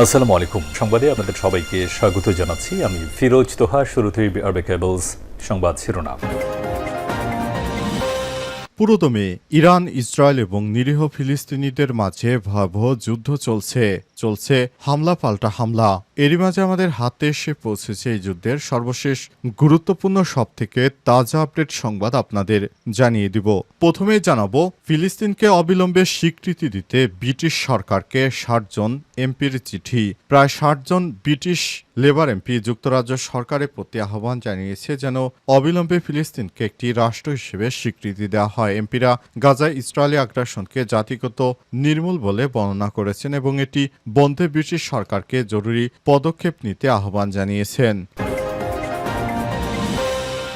আসসালামু আলাইকুম। সংবাদে আপনাদের সবাইকে স্বাগত জানাচ্ছি। আমি ফিরোজ তোহা শুরুতেই আরবে কেবলস সংবাদ শিরোনাম। পুরোদমে ইরান, ইসরায়েল এবং নিরীহ ফিলিস্তিনিদের মাঝে ভয়াবহ যুদ্ধ চলছে। চলছে হামলা পাল্টা হামলা। এরই মাঝে আমাদের হাতে এসে পৌঁছেছে এই যুদ্ধের সর্বশেষ গুরুত্বপূর্ণ সব থেকে তাজা আপডেট সংবাদ আপনাদের জানিয়ে দিব। প্রথমেই জানাব, ফিলিস্তিনকে অবিলম্বে স্বীকৃতি দিতে ব্রিটিশ সরকারকে ষাট জন এমপির চিঠি। প্রায় ষাট জন ব্রিটিশ লেবার এমপি যুক্তরাজ্য সরকারের প্রতি আহ্বান জানিয়েছে যেন অবিলম্বে ফিলিস্তিনকে একটি রাষ্ট্র হিসেবে স্বীকৃতি দেওয়া হয়। এমপিরা গাজায় ইসরায়েলি আগ্রাসনকে জাতিগত নির্মূল বলে বর্ণনা করেছেন এবং এটি বন্ধে ব্রিটিশ সরকারকে জরুরি পদক্ষেপ নিতে আহ্বান জানিয়েছেন।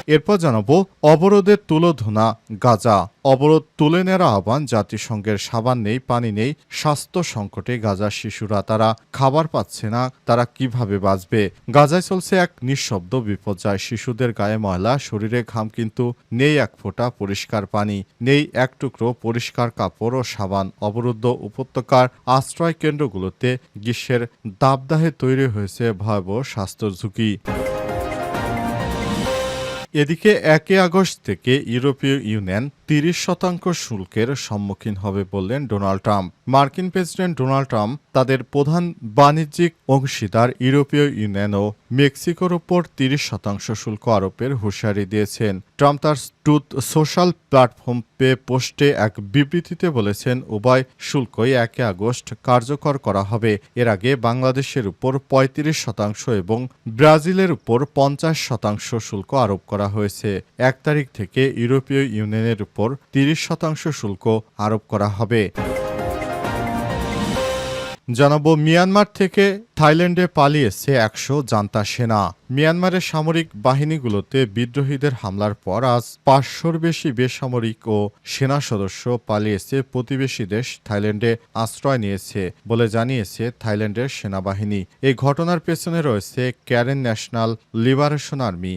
এরপর জানাব অবরোধের তুলোধনা গাজা। অবরোধ তুলে নেওয়ার আহ্বান জাতিসংঘের সাবান নেই, পানি নেই, স্বাস্থ্য সংকটে গাজার শিশুরা, তারা খাবার পাচ্ছে না, তারা কীভাবে বাঁচবে? গাজায় চলছে এক নিঃশব্দ বিপর্যয়। শিশুদের গায়ে ময়লা, শরীরে ঘাম কিন্তু নেই এক ফোঁটা পরিষ্কার পানি, নেই এক টুকরো পরিষ্কার কাপড় ও সাবান। অবরুদ্ধ উপত্যকার আশ্রয় কেন্দ্রগুলোতে গ্রীষ্মের দাবদাহে তৈরি হয়েছে ভয়াবহ স্বাস্থ্য ঝুঁকি এদিকে একে আগস্ট থেকে ইউরোপীয় ইউনিয়ন তিরিশ শতাংশ শুল্কের সম্মুখীন হবে বললেন ডোনাল্ড ট্রাম্প। মার্কিন প্রেসিডেন্ট ডোনাল্ড ট্রাম্প তাদের প্রধান বাণিজ্যিক অংশীদার ইউরোপীয় ইউনিয়ন ও মেক্সিকোর ওপর তিরিশ শতাংশ শুল্ক আরোপের হুঁশিয়ারি দিয়েছেন। ট্রাম্প তার ট্রুথ সোশ্যাল প্ল্যাটফর্ম পে পোস্টে এক বিবৃতিতে বলেছেন, উভয় শুল্কই একে আগস্ট কার্যকর করা হবে। এর আগে বাংলাদেশের উপর পঁয়ত্রিশ শতাংশ এবং ব্রাজিলের উপর পঞ্চাশ শতাংশ শুল্ক আরোপ করা হয়েছে। এক তারিখ থেকে ইউরোপীয় ইউনিয়নের উপর তিরিশ শতাংশ শুল্ক আরোপ করা হবে। জানাব মিয়ানমার থেকে থাইল্যান্ডে পালিয়েছে একশো জান্তা সেনা। মিয়ানমারের সামরিক বাহিনীগুলোতে বিদ্রোহীদের হামলার পর আজ পাঁচশোর বেশি বেসামরিক ও সেনা সদস্য পালিয়েছে প্রতিবেশী দেশ থাইল্যান্ডে আশ্রয় নিয়েছে বলে জানিয়েছে থাইল্যান্ডের সেনাবাহিনী। এই ঘটনার পেছনে রয়েছে ক্যারেন ন্যাশনাল লিবারেশন আর্মি।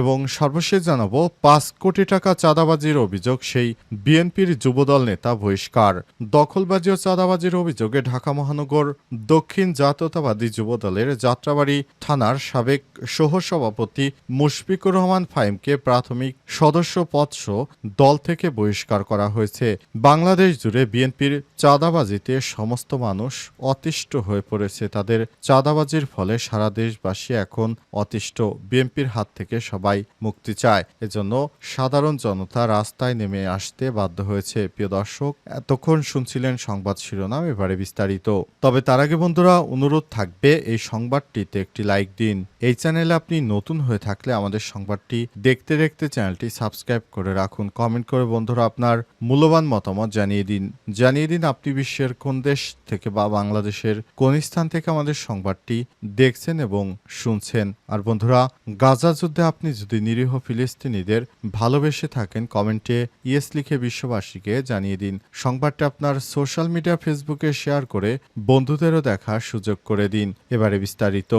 এবং সর্বশেষ জানাব, পাঁচ কোটি টাকা চাঁদাবাজির অভিযোগ সেই বিএনপির যুবদল নেতা বহিষ্কার। দখলবাজি ও চাঁদাবাজির অভিযোগে ঢাকা মহানগর দক্ষিণ জাতীয়তাবাদী যুবদলের যাত্রাবাড়ি থানার সাবেক সহসভাপতি মুশফিকুর রহমান ফাইমকে প্রাথমিক সদস্য পদসহ দল থেকে বহিষ্কার করা হয়েছে। বাংলাদেশ জুড়ে বিএনপির চাঁদাবাজিতে সমস্ত মানুষ অতিষ্ঠ হয়ে পড়েছে। তাদের চাঁদাবাজির ফলে সারা দেশবাসী এখন অতিষ্ঠ। বিএনপির হাত থেকে সবাই মুক্তি চায়। এজন্য সাধারণ জনতা রাস্তায় নেমে আসতে বাধ্য হয়েছে। প্রিয় দর্শক, এতক্ষণ শুনছিলেন সংবাদ শিরোনাম, এবারে বিস্তারিত। তবে তার আগে বন্ধুরা, অনুরোধ থাকবে এই সংবাদটিতে একটি লাইক দিন। এই চ্যানেলে আপনি নতুন হয়ে থাকলে আমাদের সংবাদটি দেখতে দেখতে চ্যানেলটি সাবস্ক্রাইব করে রাখুন। কমেন্ট করে বন্ধুরা আপনার মূল্যবান মতামত জানিয়ে দিন। জানিয়ে দিন আপনি বিশ্বের কোন দেশ থেকে বা বাংলাদেশের কোন স্থান থেকে আমাদের সংবাদটি দেখছেন এবং শুনছেন। আর বন্ধুরা, গাজা যুদ্ধে আপনি যদি নিরীহ ফিলিস্তিনিদের ভালোবেসে থাকেন, কমেন্টে ইয়েস লিখে বিশ্ববাসীকে জানিয়ে দিন। সংবাদটা আপনার সোশ্যাল মিডিয়া ফেসবুকে শেয়ার করে বন্ধুদেরও দেখার সুযোগ করে দিন। এবারে বিস্তারিত।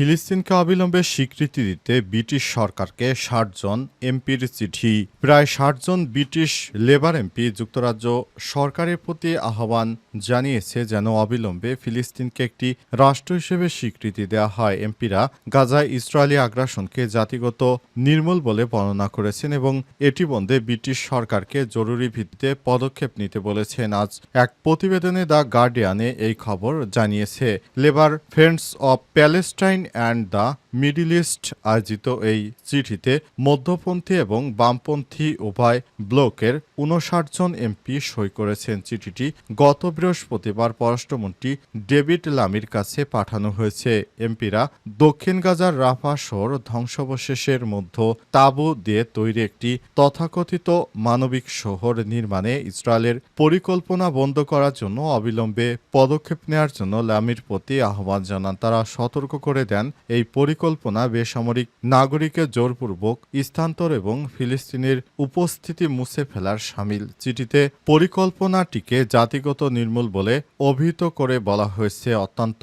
ফিলিস্তিনকে অবিলম্বে স্বীকৃতি দিতে ব্রিটিশ সরকারকে ষাট জন এমপির চিঠি। প্রায় ষাট জন ব্রিটিশ লেবার এমপি যুক্তরাজ্য সরকারের প্রতি আহ্বান জানিয়েছে যেন অবিলম্বে ফিলিস্তিনকে একটি রাষ্ট্র হিসেবে স্বীকৃতি দেওয়া হয়। এমপিরা গাজায় ইসরায়েলি আগ্রাসনকে জাতিগত নির্মূল বলে বর্ণনা করেছেন এবং এটি বন্ধে ব্রিটিশ সরকারকে জরুরি ভিত্তিতে পদক্ষেপ নিতে বলেছেন। আজ এক প্রতিবেদনে দ্য গার্ডিয়ানে এই খবর জানিয়েছে, Labour Friends of Palestine and the Middle East আয়োজিত এই চিঠিতে মধ্যপন্থী এবং বামপন্থী উভয় ব্লকের উনষাট জন এমপি সই করেছেন। চিঠিটি গত বৃহস্পতিবার পররাষ্ট্রমন্ত্রী ডেভিড লামির কাছে পাঠানো হয়েছে। এমপিরা দক্ষিণ গাজার রাফা শহর ধ্বংসাবশেষের মধ্যে তাঁবু দিয়ে তৈরি একটি তথাকথিত মানবিক শহর নির্মাণে ইসরায়েলের পরিকল্পনা বন্ধ করার জন্য অবিলম্বে পদক্ষেপ নেওয়ার জন্য লামির প্রতি আহ্বান জানান। তারা সতর্ক করে দেন। দেন এই পরিকল্পনা বেসামরিক নাগরিকের জোরপূর্বক স্থানান্তর এবং ফিলিস্তিনের উপস্থিতি মুছে ফেলার সামিল চিঠিতে পরিকল্পনাটিকে জাতিগত নির্মূল বলে অভিহিত করে বলা হয়েছে। অত্যন্ত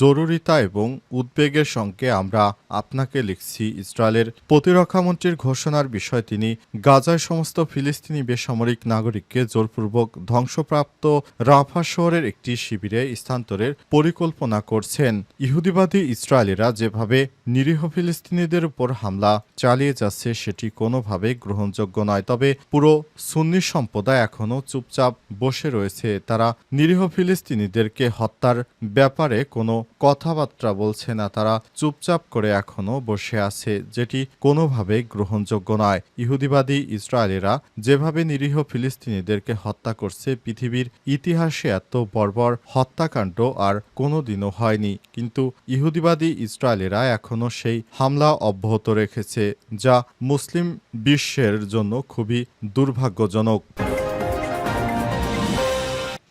জরুরিতা এবং উদ্বেগের সঙ্গে আমরা আপনাকে লিখছি, ইসরায়েলের প্রতিরক্ষামন্ত্রীর ঘোষণার বিষয় তিনি গাজায় সমস্ত ফিলিস্তিনি বেসামরিক নাগরিককে জোরপূর্বক ধ্বংসপ্রাপ্ত রাফা শহরের একটি শিবিরে স্থানান্তরের পরিকল্পনা করছেন। ইহুদিবাদী ইসরায়েলিরা যেভাবে নিরীহ ফিলিস্তিনিদের উপর হামলা চালিয়ে যাচ্ছে, সেটি কোনোভাবে গ্রহণযোগ্য নয়। তবে পুরো সুন্নি সম্প্রদায় এখনও চুপচাপ বসে রয়েছে। তারা নিরীহ ফিলিস্তিনিদেরকে হত্যার ব্যাপারে কোনো কথাবার্তা বলছে না। তারা চুপচাপ করে এখনও বসে আছে, যেটি কোনোভাবে গ্রহণযোগ্য নয়। ইহুদিবাদী ইসরায়েলেরা যেভাবে নিরীহ ফিলিস্তিনিদেরকে হত্যা করছে, পৃথিবীর ইতিহাসে এত বর্বর হত্যাকাণ্ড আর কোনোদিনও হয়নি। কিন্তু ইহুদিবাদী ইসরায়েলেরা এখনও সেই হামলা অব্যাহত রেখেছে যা মুসলিম বিশ্বের জন্য খুবই দুর্ভাগ্যজনক।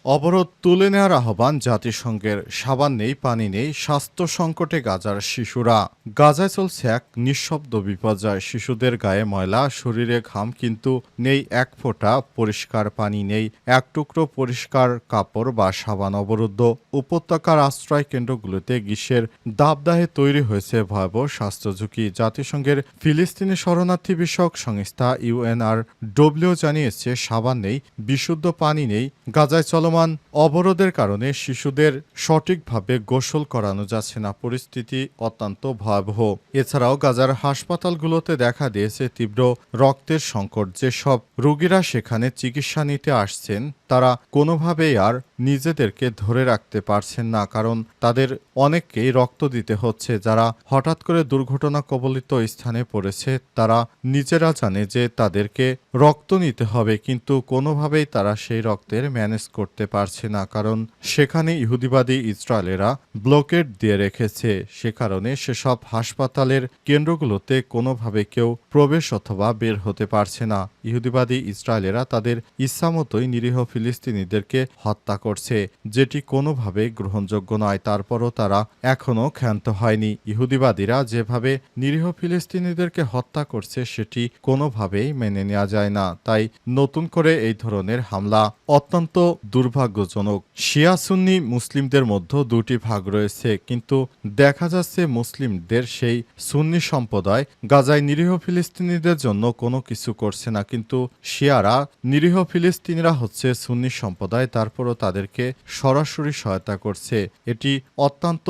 অবরোধ তুলে নেওয়ার আহ্বান জাতিসংঘের সাবান নেই, পানি নেই, স্বাস্থ্য সংকটে গাজার শিশুরা। গাজায় চলছে এক নিঃশব্দ বিপর্যয়। শিশুদের গায়ে ময়লা, শরীরে ঘাম কিন্তু নেই, এক ফোঁটা পরিষ্কার পানি নেই, এক টুকরো পরিষ্কার কাপড় বা সাবান অবরুদ্ধ। উপত্যকার আশ্রয় কেন্দ্রগুলোতে গ্রীষ্মের দাবদাহে তৈরি হয়েছে ভয়াবহ স্বাস্থ্য ঝুঁকি। জাতিসংঘের ফিলিস্তিনি শরণার্থী বিষয়ক সংস্থা ইউএনআর ডব্লিউ জানিয়েছে, সাবান নেই, বিশুদ্ধ পানি নেই, গাজায় চলমান অবরোধের কারণে শিশুদের সঠিকভাবে গোসল করানো যাচ্ছে না। পরিস্থিতি অত্যন্ত ভয়াবহ। এছাড়াও গাজার হাসপাতালগুলোতে দেখা দিয়েছে তীব্র রক্তের সংকট। যেসব রোগীরা সেখানে চিকিৎসা নিতে আসছেন তারা কোনোভাবেই আর নিজেদেরকে ধরে রাখতে পারছেন না, কারণ তাদের অনেককেই রক্ত দিতে হচ্ছে। যারা হঠাৎ করে দুর্ঘটনা কবলিত স্থানে পড়েছে, তারা নিজেরা জানে যে তাদেরকে রক্ত নিতে হবে, কিন্তু কোনোভাবেই তারা সেই রক্তের ম্যানেজ করতে পারছে না, কারণ সেখানে ইহুদিবাদী ইসরায়েলেরা ব্লকেট দিয়ে রেখেছে। সে কারণে সেসব হাসপাতালের কেন্দ্রগুলোতে কোনোভাবে কেউ প্রবেশ অথবা বের হতে পারছে না। ইহুদিবাদী ইসরায়েলেরা তাদের ইচ্ছামতোই নিরীহ ফিলিস্তিনিদেরকে হত্যা করছে, যেটি কোনোভাবে গ্রহণযোগ্য নয়। তারপরও তারা এখনও ক্ষান্ত হয়নি। ইহুদিবাদীরা যেভাবে নিরীহ ফিলিস্তিনিদেরকে হত্যা করছে, সেটি কোনোভাবেই মেনে নেওয়া যায় না। তাই নতুন করে এই ধরনের হামলা অত্যন্ত দুর্ভাগ্যজনক। শিয়া সুন্নি মুসলিমদের মধ্যে দুটি ভাগ রয়েছে, কিন্তু দেখা যাচ্ছে মুসলিমদের সেই সুন্নি সম্প্রদায় গাজায় নিরীহ ফিলিস্তিনিদের জন্য কোনো কিছু করছে না। কিন্তু শিয়ারা নিরীহ ফিলিস্তিনিরা হচ্ছে সুন্নি সম্প্রদায়, তারপরও তাদেরকে সরাসরি সহায়তা করছে। এটি অত্যন্ত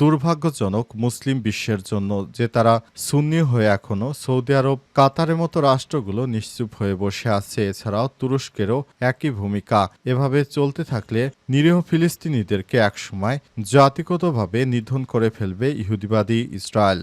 দুর্ভাগ্যজনক মুসলিম বিশ্বের জন্য যে তারা সুন্নি হয়ে এখনও সৌদি আরব, কাতারের মতো রাষ্ট্রগুলো নিশ্চুপ হয়ে বসে আছে। এছাড়াও তুরস্কেরও একই ভূমিকা। এভাবে চলতে থাকলে নিরীহ ফিলিস্তিনিদেরকে একসময় জাতিগতভাবে নিধন করে ফেলবে ইহুদিবাদী ইসরায়েল।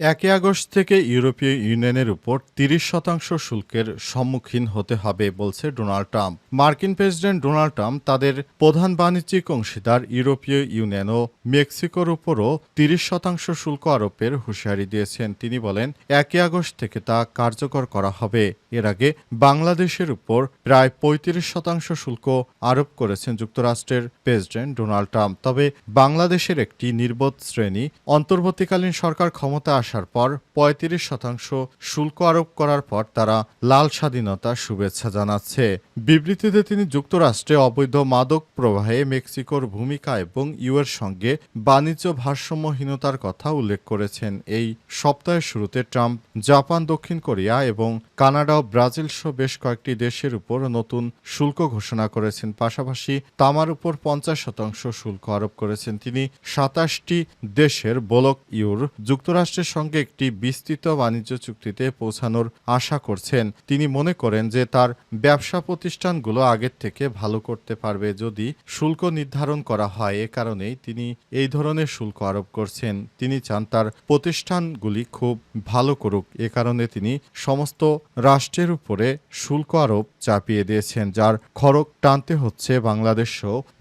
একই আগস্ট থেকে ইউরোপীয় ইউনিয়নের উপর তিরিশ শতাংশ শুল্কের সম্মুখীন হতে হবে বলছে ডোনাল্ড ট্রাম্প। মার্কিন প্রেসিডেন্ট ডোনাল্ড ট্রাম্প তাদের প্রধান বাণিজ্যিক অংশীদার ইউরোপীয় ইউনিয়ন ও মেক্সিকোর উপরও তিরিশ শতাংশ শুল্ক আরোপের হুঁশিয়ারি দিয়েছেন। তিনি বলেন, একই আগস্ট থেকে তা কার্যকর করা হবে। এর আগে বাংলাদেশের উপর প্রায় পঁয়ত্রিশ শতাংশ শুল্ক আরোপ করেছেন যুক্তরাষ্ট্রের প্রেসিডেন্ট ডোনাল্ড ট্রাম্প। তবে বাংলাদেশের একটি নির্বোধ শ্রেণি অন্তর্বর্তীকালীন সরকার ক্ষমতা আসার পর পঁয়ত্রিশ শতাংশ শুল্ক আরোপ করার পর তারা লাল স্বাধীনতা শুভেচ্ছা জানাচ্ছে। বিবৃতিতে তিনি যুক্তরাষ্ট্রে অবৈধ মাদক প্রবাহে মেক্সিকোর ভূমিকা এবং ইউএর সঙ্গে বাণিজ্য ভারসাম্যহীনতার কথা উল্লেখ করেছেন। এই সপ্তাহের শুরুতে ট্রাম্প জাপান, দক্ষিণ কোরিয়া এবং কানাডা ও ব্রাজিল সহ বেশ কয়েকটি দেশের উপর নতুন শুল্ক ঘোষণা করেছেন। পাশাপাশি তামার উপর পঞ্চাশ শতাংশ শুল্ক আরোপ করেছেন তিনি সাতাশটি দেশের বোলক ইউর। যুক্তরাষ্ট্রের সঙ্গে একটি বিস্তৃত বাণিজ্য চুক্তিতে পৌঁছানোর আশা করছেন। তিনি মনে করেন যে তার ব্যবসা প্রতিষ্ঠানগুলো আগের থেকে ভালো করতে পারবে যদি শুল্ক নির্ধারণ করা হয়। এ কারণেই তিনি এই ধরনের শুল্ক আরোপ করছেন। তিনি চান তার প্রতিষ্ঠানগুলি খুব ভালো করুক। এ কারণে তিনি সমস্ত রাষ্ট্রের উপরে শুল্ক আরোপ চাপিয়ে দিয়েছেন, যার খড়ক টানতে হচ্ছে। বাংলাদেশ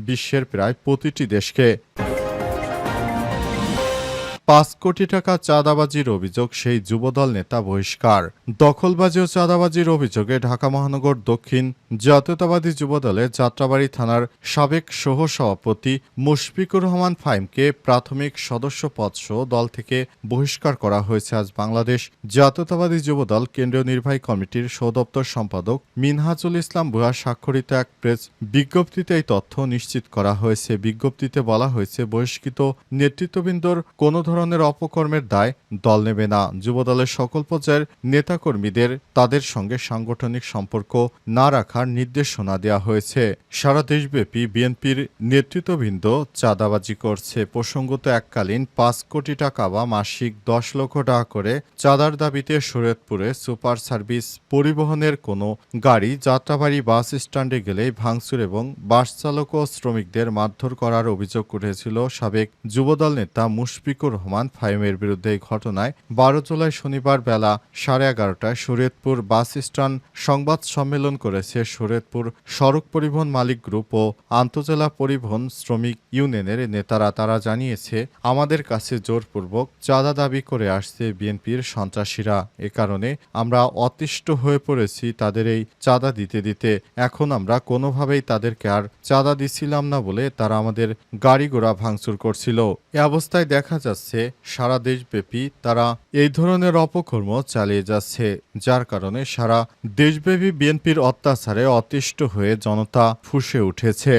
বিশ্বের প্রায় প্রতিটি দেশকে পাঁচ কোটি টাকা চাঁদাবাজির অভিযোগ সেই যুবদল নেতা বহিষ্কার। দখলবাজি ও চাঁদাবাজির অভিযোগে ঢাকা মহানগর দক্ষিণ জাতীয়তাবাদী যুবদলের যাত্রাবাড়ি থানার সাবেক সহ সভাপতি মুশফিকুর রহমান ফাইমকে প্রাথমিক সদস্য পদসহ দল থেকে বহিষ্কার করা হয়েছে আজ বাংলাদেশ জাতীয়তাবাদী যুবদল কেন্দ্রীয় নির্বাহী কমিটির সদপ্তর সম্পাদক মিনহাজুল ইসলাম ভুয়া স্বাক্ষরিত এক প্রেস বিজ্ঞপ্তিতে এই তথ্য নিশ্চিত করা হয়েছে। বিজ্ঞপ্তিতে বলা হয়েছে, বহিষ্কৃত নেতৃত্ববৃন্দর কোনো ধরনের অপকর্মের দায় দল নেবে না। যুবদলের সকল পর্যায়ের নেতাকর্মীদের তাদের সঙ্গে সাংগঠনিক সম্পর্ক না রাখার নির্দেশনা দেওয়া হয়েছে। সারা দেশব্যাপী বিএনপির নেতৃত্ববৃন্দ চাঁদাবাজি করছে। প্রসঙ্গত, এককালীন পাঁচ কোটি টাকা বা মাসিক দশ লক্ষ টাকা করে চাঁদার দাবিতে শরীয়তপুরে সুপার সার্ভিস পরিবহনের কোনো গাড়ি, যাত্রাবাড়ি, বাস স্ট্যান্ডে গেলেই ভাঙচুর এবং বাস চালক ও শ্রমিকদের মারধর করার অভিযোগ উঠেছিল সাবেক যুবদল নেতা মুশফিকুর রহমান ফাইমের বিরুদ্ধে এই ঘটনায় বারো জুলাই শনিবার বেলা সাড়ে এগারোটায় শরীয়তপুর বাস স্ট্যান্ড সংবাদ সম্মেলন করেছে শরীয়তপুর সড়ক পরিবহন মালিক গ্রুপ ও আন্তজেলা পরিবহন শ্রমিক ইউনিয়নের নেতারা। তারা জানিয়েছে, আমাদের কাছে জোরপূর্বক চাঁদা দাবি করে আসছে বিএনপির সন্ত্রাসীরা। এ কারণে আমরা অতিষ্ঠ হয়ে পড়েছি তাদের এই চাঁদা দিতে দিতে। এখন আমরা কোনোভাবেই তাদেরকে আর চাঁদা দিচ্ছিলাম না বলে তারা আমাদের গাড়ি ঘোড়া ভাঙচুর করছিল। এ অবস্থায় দেখা যাচ্ছে সারা দেশব্যাপী, তারা এই ধরনের অপকর্ম চালিয়ে যাচ্ছে, যার কারণে সারা দেশব্যাপী বিএনপির অত্যাচারে অতিষ্ঠ হয়ে জনতা ফুসে উঠেছে।